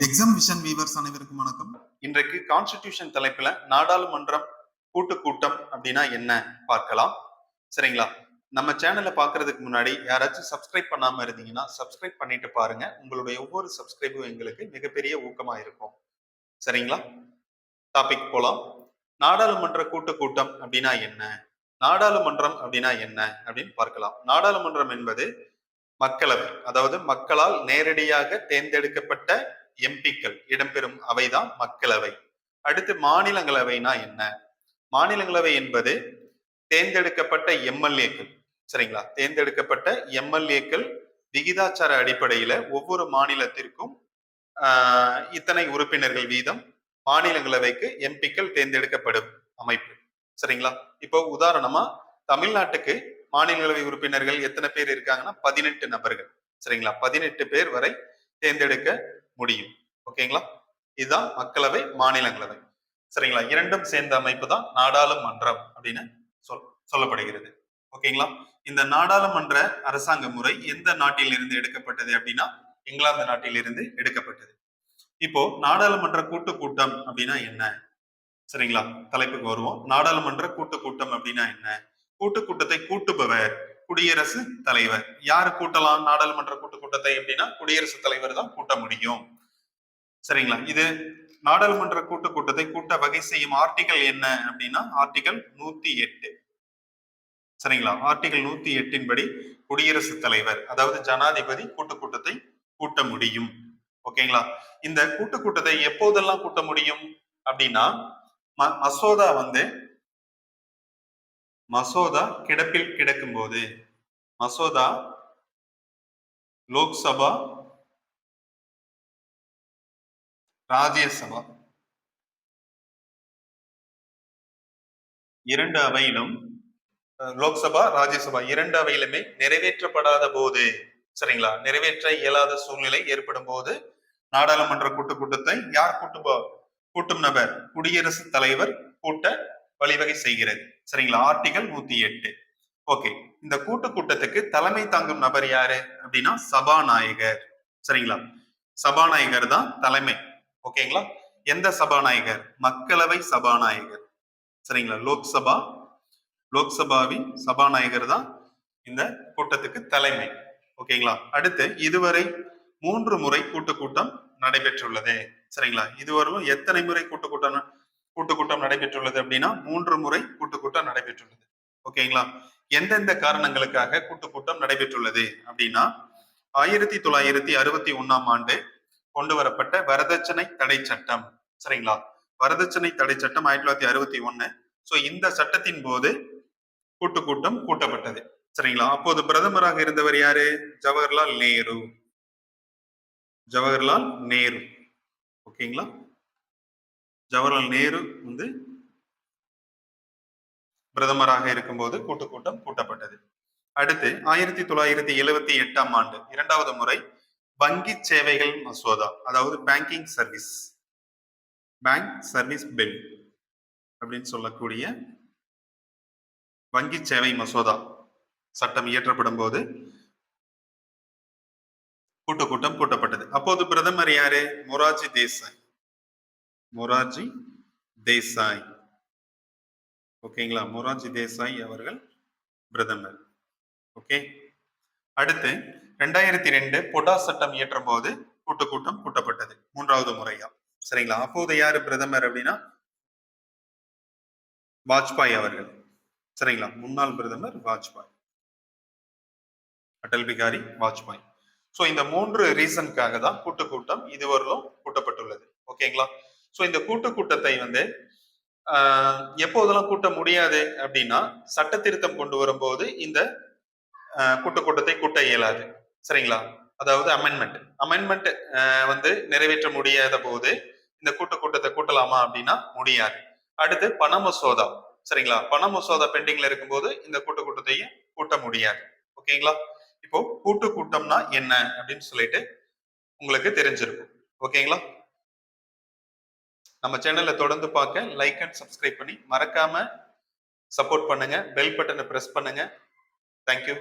Exam vision viewers அனைவருக்கும் வணக்கம். இன்றைக்கு கான்ஸ்டிடியூஷன் தலைப்புல நாடாளுமன்றம் கூட்டு கூட்டம் அப்படின்னா என்ன பார்க்கலாம். சரிங்களா? நம்ம சேனலை பார்க்கறதுக்கு முன்னாடி யாராச்சும் சப்ஸ்கிரைப் பண்ணாம இருந்தீங்கன்னா சப்ஸ்கிரைப் பண்ணிட்டு பாருங்க. உங்களுடைய ஒவ்வொரு சப்ஸ்கிரைபும் எங்களுக்கு மிகப்பெரிய ஊக்கமா இருக்கும். சரிங்களா? டாபிக் போலாம். நாடாளுமன்ற கூட்டு கூட்டம் அப்படின்னா என்ன? நாடாளுமன்றம் அப்படின்னா என்ன அப்படின்னு பார்க்கலாம். நாடாளுமன்றம் என்பது மக்களவை அதாவது மக்களால் நேரடியாக தேர்ந்தெடுக்கப்பட்ட எம்பிக்கள் இடம்பெறும் அவைதான் மக்களவை. அடுத்து மாநிலங்களவைனா என்ன? மாநிலங்களவை என்பது தேர்ந்தெடுக்கப்பட்ட எம்எல்ஏக்கள். சரிங்களா? தேர்ந்தெடுக்கப்பட்ட எம்எல்ஏக்கள் விகிதாச்சார அடிப்படையில ஒவ்வொரு மாநிலத்திற்கும் இத்தனை உறுப்பினர்கள் வீதம் மாநிலங்களவைக்கு எம்பிக்கள் தேர்ந்தெடுக்கப்படும் அமைப்பு. சரிங்களா? இப்போ உதாரணமா தமிழ்நாட்டுக்கு மாநிலங்களவை உறுப்பினர்கள் எத்தனை பேர் இருக்காங்கன்னா பதினெட்டு நபர்கள். சரிங்களா? பதினெட்டு பேர் வரை தேர்ந்தெடுக்க முடியும். ஓகேங்களா? இதுதான் மக்களவை மாநிலங்களவை. சரிங்களா? இரண்டும் சேர்ந்த அமைப்பு தான் நாடாளுமன்றம் அப்படின்னு சொல் சொல்லப்படுகிறது. ஓகேங்களா? இந்த நாடாளுமன்ற அரசாங்க முறை எந்த நாட்டில் இருந்து எடுக்கப்பட்டது அப்படின்னா இங்கிலாந்து நாட்டில் இருந்து எடுக்கப்பட்டது. இப்போ நாடாளுமன்ற கூட்டு கூட்டம் அப்படின்னா என்ன? சரிங்களா? தலைப்புக்கு வருவோம். நாடாளுமன்ற கூட்டு கூட்டம் அப்படின்னா என்ன? கூட்டு கூட்டத்தை கூட்டுபவர் குடியரசு தலைவர். யாரு கூட்டலாம்? நாடாளுமன்ற கூட்டு கூட்டத்தை அப்படின்னா குடியரசுத் தலைவர் தான் கூட்ட முடியும். சரிங்களா? இது நாடாளுமன்ற கூட்டு கூட்டத்தை கூட்ட வகை செய்யும் ஆர்டிகல் என்ன அப்படின்னா ஆர்டிகல் நூத்தி எட்டு. சரிங்களா? ஆர்டிகல் நூத்தி எட்டின் படி குடியரசுத் தலைவர் அதாவது ஜனாதிபதி கூட்டு கூட்டத்தை கூட்ட முடியும். ஓகேங்களா? இந்த கூட்டு கூட்டத்தை எப்போதெல்லாம் கூட்ட முடியும் அப்படின்னா ம- மசோதா வந்து மசோதா கிடப்பில் கிடக்கும் போது மசோதா லோக்சபா ராஜ்யசபா. இரண்டு அவையிலும் லோக்சபா ராஜ்யசபா இரண்டு அவையிலுமே நிறைவேற்றப்படாத போது சரிங்களா? நிறைவேற்ற இயலாத சூழ்நிலை ஏற்படும் போது நாடாளுமன்ற கூட்டு கூட்டத்தை யார் கூட்டுபோ கூட்டும் நபர்? குடியரசுத் தலைவர் கூட்ட வழிவகை செய்கிறது. சரிங்களா? ஆர்டிகல் நூத்தி எட்டு. ஓகே. இந்த கூட்டு கூட்டத்துக்கு தலைமை தாங்கும் நபர் யாரு? அப்படின்னா சபாநாயகர். சரிங்களா? சபாநாயகர் தான் தலைமை. ஓகேங்களா? எந்த சபாநாயகர்? மக்களவை சபாநாயகர். சரிங்களா? லோக்சபா. லோக்சபாவின் சபாநாயகர் தான் இந்த கூட்டத்துக்கு தலைமை. ஓகேங்களா? அடுத்து இதுவரை மூன்று முறை கூட்டு கூட்டம் நடைபெற்றுள்ளது. சரிங்களா? இதுவரையும் எத்தனை முறை கூட்டு கூட்டம் கூட்டு கூட்டம் நடைபெற்றுள்ளது அப்படின்னா மூன்று முறை கூட்டு கூட்டம் நடைபெற்றுள்ளது. ஓகேங்களா? எந்தெந்த காரணங்களுக்காக கூட்டு கூட்டம் நடைபெற்றுள்ளது அப்படின்னா ஆயிரத்தி தொள்ளாயிரத்தி அறுபத்தி ஒன்னாம் ஆண்டு கொண்டு வரப்பட்ட வரதட்சணை தடை சட்டம். சரிங்களா? வரதட்சணை தடை சட்டம் ஆயிரத்தி தொள்ளாயிரத்தி அறுபத்தி ஒன்னு சோ இந்த சட்டத்தின் போது கூட்டு கூட்டம் கூட்டப்பட்டது. சரிங்களா? அப்போது பிரதமராக இருந்தவர் யாரு? ஜவஹர்லால் நேரு. ஜவஹர்லால் நேரு. ஓகேங்களா? ஜவஹர்லால் நேரு வந்து பிரதமராக இருக்கும்போது கூட்டு கூட்டம் கூட்டப்பட்டது. அடுத்து ஆயிரத்தி தொள்ளாயிரத்தி எழுவத்தி எட்டாம் ஆண்டு இரண்டாவது முறை வங்கி சேவைகள் மசோதா அதாவது banking service bank service bill அப்படின்னு சொல்லக்கூடிய வங்கி சேவை மசோதா சட்டம் இயற்றப்படும் போது கூட்டு கூட்டம் கூட்டப்பட்டது. அப்போது பிரதமர் யாரு? மொராஜி தேசாய். மொராஜி தேசாய். ஓகேங்களா? மொராஜி தேசாய் அவர்கள் பிரதமர். ஓகே? அடுத்து ரெண்டாயிரத்தி ரெண்டு பொடா சட்டம் இயற்றும் போது கூட்டு கூட்டம் கூட்டப்பட்டது. மூன்றாவது முறையா. சரிங்களா? அப்போது யாரு பிரதமர் அப்படின்னா? வாஜ்பாய் அவர்கள். சரிங்களா? முன்னாள் பிரதமர் வாஜ்பாய். அடல் பிகாரி வாஜ்பாய். ஸோ இந்த மூன்று ரீசனுக்காக தான் கூட்டு கூட்டம் இதுவரையிலும் கூட்டப்பட்டுள்ளது. ஓகேங்களா? ஸோ இந்த கூட்டு கூட்டத்தை வந்து எப்போதெல்லாம் கூட்ட முடியாது அப்படின்னா சட்ட திருத்தம் கொண்டு வரும்போது இந்த கூட்டு கூட்டத்தை கூட்ட இயலாது. சரிங்களா? அதாவது அமெண்ட்மெண்ட் அமெண்ட்மெண்ட் வந்து நிறைவேற்ற முடியாத போது இந்த கூட்டு கூட்டத்தை கூட்டலாமா அப்படின்னா முடியாது. அடுத்து பண மசோதா. சரிங்களா? பண மசோதா பெண்டிங்ல இருக்கும்போது இந்த கூட்டு கூட்டத்தையும் கூட்ட முடியாது. ஓகேங்களா? இப்போ கூட்டு கூட்டம்னா என்ன அப்படின்னு சொல்லிட்டு உங்களுக்கு தெரிஞ்சிருக்கும். ஓகேங்களா? நம்ம சேனல்ல தொடர்ந்து பார்க்க லைக் அண்ட் சப்ஸ்கிரைப் பண்ணி மறக்காம சப்போர்ட் பண்ணுங்க. பெல் பட்டனை ப்ரெஸ் பண்ணுங்க. தேங்க்யூ